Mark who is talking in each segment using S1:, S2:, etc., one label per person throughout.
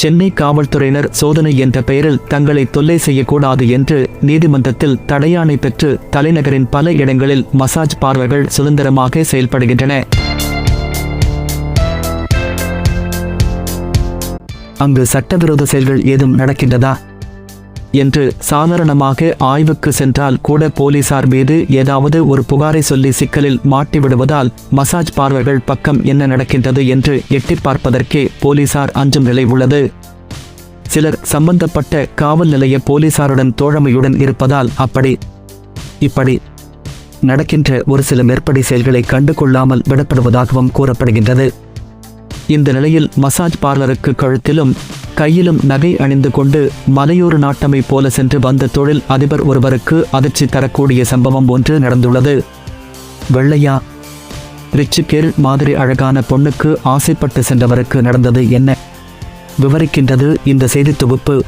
S1: சென்னை காவல்துறையினர் சோதனை என்ற பெயரில் தங்களை தொல்லை செய்யக்கூடாது என்று நீதிமன்றத்தில் தடையாணை பெற்று தலைநகரின் பல இடங்களில் மசாஜ் பார்வைகள் சுதந்திரமாக செயல்படுகின்றன. அங்கு சட்டவிரோத செயல்கள் ஏதும் நடக்கின்றதா? என்று சாதாரணமாக ஆய்வுக்கு சென்றால் கூட போலீசார் மீது ஏதாவது ஒரு புகாரை சொல்லி சிக்கலில் மாட்டிவிடுவதால் மசாஜ் பார்வைகள் பக்கம் என்ன நடக்கின்றது என்று எட்டி பார்ப்பதற்கே போலீசார் அஞ்சும் நிலை உள்ளது. சிலர் சம்பந்தப்பட்ட காவல் நிலைய போலீசாருடன் தோழமையுடன் இருப்பதால் அப்படி இப்படி நடக்கின்ற ஒரு சில மேற்படி செயல்களை கண்டுகொள்ளாமல் விடப்படுவதாகவும் கூறப்படுகின்றது. இந்த நிலையில் மசாஜ் பார்லருக்கு கழுத்திலும் கையிலும் நகை அணிந்து கொண்டு மலையூர் நாட்டமை போல சென்று வந்த தொழில் அதிபர் ஒருவருக்கு அதிர்ச்சி தரக்கூடிய சம்பவம் ஒன்று நடந்துள்ளது. வெள்ளையா? ரிச்சு கேள் மாதிரி அழகான பொண்ணுக்கு ஆசைப்பட்டு சென்றவருக்கு நடந்தது என்ன? விவரிக்கின்றது இந்த செய்தி தொகுப்பு.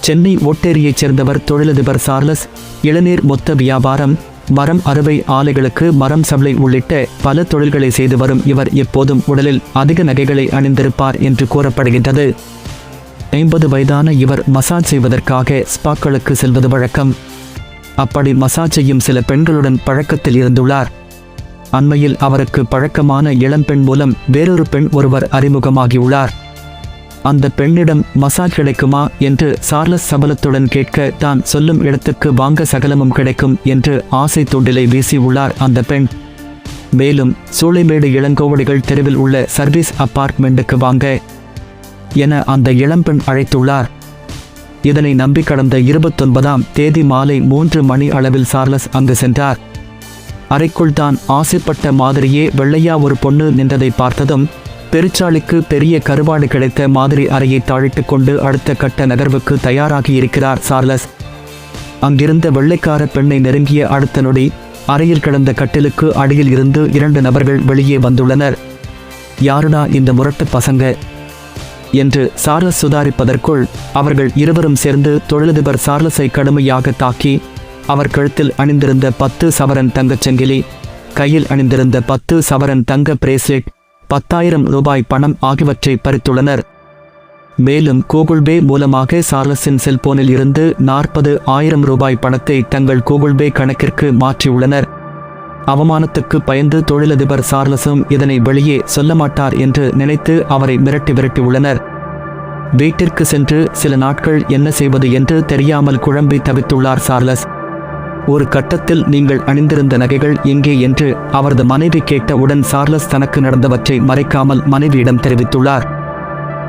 S1: சென்னை ஓட்டேரியைச் சேர்ந்தவர் தொழிலதிபர் சார்லஸ் இளநீர் மொத்த வியாபாரம் மரம் அறுவை ஆலைகளுக்கு மரம் சப்ளை உள்ளிட்ட பல தொழில்களை செய்து வரும் இவர் எப்போதும் உடலில் அதிக நகைகளை அணிந்திருப்பார் என்று கூறப்படுகின்றது. ஐம்பது வயதான இவர் மசாஜ் செய்வதற்காக ஸ்பாக்களுக்கு செல்வது வழக்கம். அப்படி மசாஜ் செய்யும் சில பெண்களுடன் பழக்கத்தில் இருந்துள்ளார். அண்மையில் அவருக்கு பழக்கமான இளம்பெண் மூலம் வேறொரு பெண் ஒருவர் அறிமுகமாகியுள்ளார். அந்த பெண்ணிடம் மசாஜ் கிடைக்குமா என்று சார்லஸ் சபலத்துடன் கேட்க தான் சொல்லும் இடத்துக்கு வாங்க சகலமும் கிடைக்கும் என்று ஆசை தூண்டிலை வீசியுள்ளார் அந்த பெண். மேலும் சூளைமேடு இளங்கோவடிகள் தெருவில் உள்ள சர்வீஸ் அப்பார்ட்மெண்ட்டுக்கு வாங்க என அந்த இளம்பெண் அழைத்துள்ளார். இதனை நம்பி கடந்த இருபத்தொன்பதாம் தேதி மாலை மூன்று மணி அளவில் சார்லஸ் அங்கு சென்றார். அறைக்குள் தான் ஆசைப்பட்ட மாதிரியே வெள்ளையா ஒரு பொண்ணு நின்றதை பார்த்ததும் பெருச்சாளிக்கு பெரிய கருவாடு கிடைத்த மாதிரி அறையை தாழிட்டுக் கொண்டு அடுத்த கட்ட நகர்வுக்கு தயாராகி இருக்கிறார் சார்லஸ். அங்கிருந்த வெள்ளைக்கார பெண்ணை நெருங்கிய அடுத்த நொடி அறையில் கிடந்த கட்டிலுக்கு அடியில் இருந்து இரண்டு நபர்கள் வெளியே வந்துள்ளனர். யாருடா இந்த முரட்டு பசங்க? என்று சார்லஸ் சுதாரிப்பதற்குள் அவர்கள் இருவரும் சேர்ந்து தொழிலதிபர் சார்லஸை கடுமையாக தாக்கி அவர் கழுத்தில் அணிந்திருந்த பத்து சவரன் தங்கச் சங்கிலி கையில் அணிந்திருந்த பத்து சவரன் தங்க பிரேஸ்லெட் பத்தாயிரம் ரூபாய் பணம் ஆகியவற்றை பறித்துள்ளனர். மேலும் கூகுள் பே மூலமாக சார்லஸின் செல்போனில் இருந்து நாற்பது ஆயிரம் ரூபாய் பணத்தை தங்கள் கூகுள் பே கணக்கிற்கு மாற்றியுள்ளனர். அவமானத்துக்கு பயந்து தொழிலதிபர் சார்லஸும் இதனை வெளியே சொல்ல மாட்டார் என்று நினைத்து அவரை மிரட்டி விரட்டியுள்ளனர். வீட்டிற்கு சென்று சில நாட்கள் என்ன செய்வது என்று தெரியாமல் குழம்பி தவித்துள்ளார் சார்லஸ். ஒரு கட்டத்தில் நீங்கள் அணிந்திருந்த நகைகள் எங்கே என்று அவரது மனைவி கேட்டவுடன் சார்லஸ் தனக்கு நடந்தவற்றை மறைக்காமல் மனைவியிடம் தெரிவித்துள்ளார்.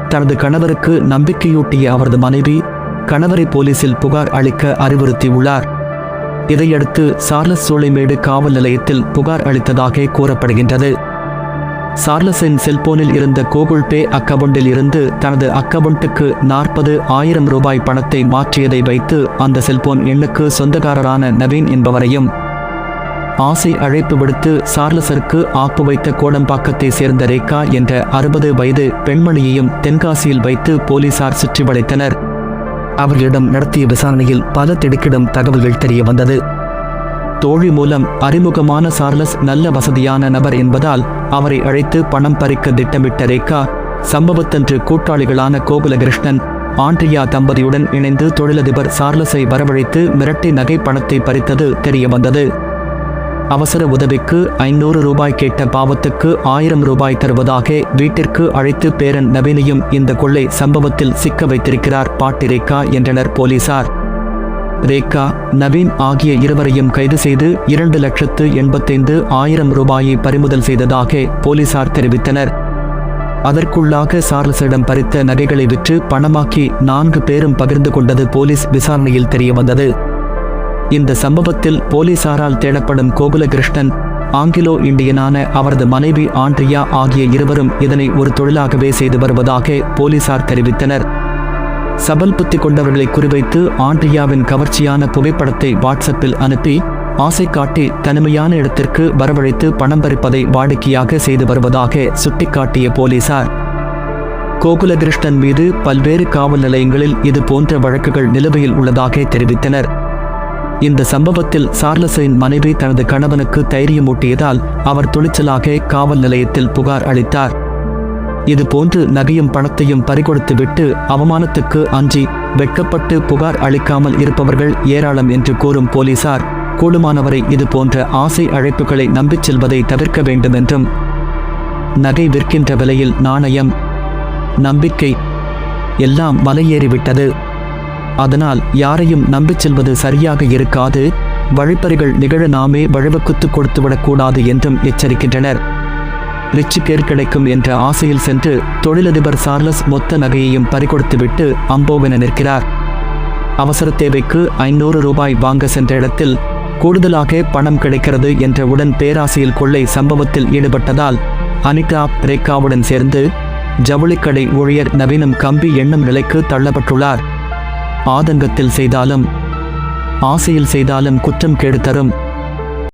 S1: தனது கணவருக்கு நம்பிக்கையூட்டிய அவரது மனைவி கணவரை போலீசில் புகார் அளிக்க அறிவுறுத்தியுள்ளார். இதையடுத்து சார்லஸ் சூளைமேடு காவல் நிலையத்தில் புகார் அளித்ததாக கூறப்படுகின்றது. சார்லஸின் செல்போனில் இருந்த கூகுள் பே அக்கவுண்டில் இருந்து தனது அக்கவுண்ட்டுக்கு நாற்பது ஆயிரம் ரூபாய் பணத்தை மாற்றியதை வைத்து அந்த செல்போன் எண்ணுக்கு சொந்தக்காரரான நவீன் என்பவரையும் ஆசை அழைப்பு விடுத்து சார்லஸருக்கு ஆப்பு வைத்த கோடம்பாக்கத்தை சேர்ந்த ரேகா என்ற அறுபது வயது பெண்மணியையும் தென்காசியில் வைத்து போலீசார் சுற்றி வளைத்தனர் அவர்களிடம் நடத்திய விசாரணையில் பல திடுக்கிடும் தகவல்கள் தெரிய வந்தது. தோழி மூலம் அறிமுகமான சார்லஸ் நல்ல வசதியான நபர் என்பதால் அவரை அழைத்து பணம் பறிக்க திட்டமிட்ட ரேகா சம்பவத்தன்று கூட்டாளிகளான கோகுலகிருஷ்ணன் ஆண்ட்ரியா தம்பதியுடன் இணைந்து தொழிலதிபர் சார்லஸை வரவழைத்து மிரட்டி நகை பணத்தை பறித்தது தெரியவந்தது. அவசர உதவிக்கு ஐநூறு ரூபாய் கேட்ட பாவத்துக்கு ஆயிரம் ரூபாய் தருவதாக வீட்டிற்கு அழைத்து பேரன் நவீனையும் இந்த கொள்ளை சம்பவத்தில் சிக்க வைத்திருக்கிறார் பாட்டிரேக்கா என்றனர் போலீசார். ரேகா நவீன் ஆகிய இருவரையும் கைது செய்து இரண்டு லட்சத்து எண்பத்தைந்து ஆயிரம் ரூபாயை பறிமுதல் செய்ததாக போலீசார் தெரிவித்தனர். அதற்குள்ளாக சார்லஸிடம் பறித்த நகைகளை விற்று பணமாக்கி நான்கு பேரும் பகிர்ந்து கொண்டது போலீஸ் விசாரணையில் தெரியவந்தது. இந்த சம்பவத்தில் போலீசாரால் தேடப்படும் கோகுலகிருஷ்ணன் ஆங்கிலோ இந்தியனான அவரது மனைவி ஆண்ட்ரியா ஆகிய இருவரும் இதனை ஒரு தொழிலாகவே செய்து வருவதாக போலீசார் தெரிவித்தனர். சபல் புத்தி கொண்டவர்களை குறிவைத்து ஆண்ட்ரியாவின் கவர்ச்சியான புகைப்படத்தை வாட்ஸ்அப்பில் அனுப்பி ஆசை காட்டி தனிமையான இடத்திற்கு வரவழைத்து பணம் பறிப்பதை வாடிக்கையாக செய்து வருவதாக சுட்டிக்காட்டிய போலீசார். கோகுலகிருஷ்ணன் மீது பல்வேறு காவல் நிலையங்களில் இது போன்ற வழக்குகள் நிலுவையில் உள்ளதாக தெரிவித்தனர். இந்த சம்பவத்தில் சார்லஸின் மனைவி தனது கணவனுக்கு தைரியமூட்டியதால் அவர் துணிச்சலாக காவல் நிலையத்தில் புகார் அளித்தார். இது போன்று நகையும் பணத்தையும் பறிகொடுத்து விட்டு அவமானத்துக்கு அஞ்சி வெட்கப்பட்டு புகார் அளிக்காமல் இருப்பவர்கள் ஏராளம் என்று கூறும் போலீசார். கூடுமானவரை இது போன்ற ஆசை அழைப்புகளை நம்பிச் செல்வதை தவிர்க்க வேண்டும் என்றும் நகை விற்கின்ற விலையில் நாணயம் நம்பிக்கை எல்லாம் மலையேறிவிட்டது. அதனால் யாரையும் நம்பிச் செல்வது சரியாக இருக்காது. வழிப்பறிகள் நிகழ நாமே வழிவகுத்து கொடுத்துவிடக்கூடாது என்றும் எச்சரிக்கின்றனர். ரிச்சு பேர் கிடைக்கும் என்ற ஆசையில் சென்று தொழிலதிபர் சார்லஸ் மொத்த நகையையும் பறிகொடுத்துவிட்டு அம்போவென நிற்கிறார். அவசர தேவைக்கு ஐநூறு ரூபாய் வாங்க சென்ற இடத்தில் கூடுதலாக பணம் கிடைக்கிறது என்ற உடன் பேராசையில் கொள்ளை சம்பவத்தில் ஈடுபட்டதால் அனிதா ரேகாவுடன் சேர்ந்து ஜவுளிக்கடை ஊழியர் நவீனம் கம்பி எண்ணும் நிலைக்கு தள்ளப்பட்டுள்ளார். ஆதங்கத்தில் செய்தாலும் ஆசையில் செய்தாலும் குற்றம் கேடு தரும்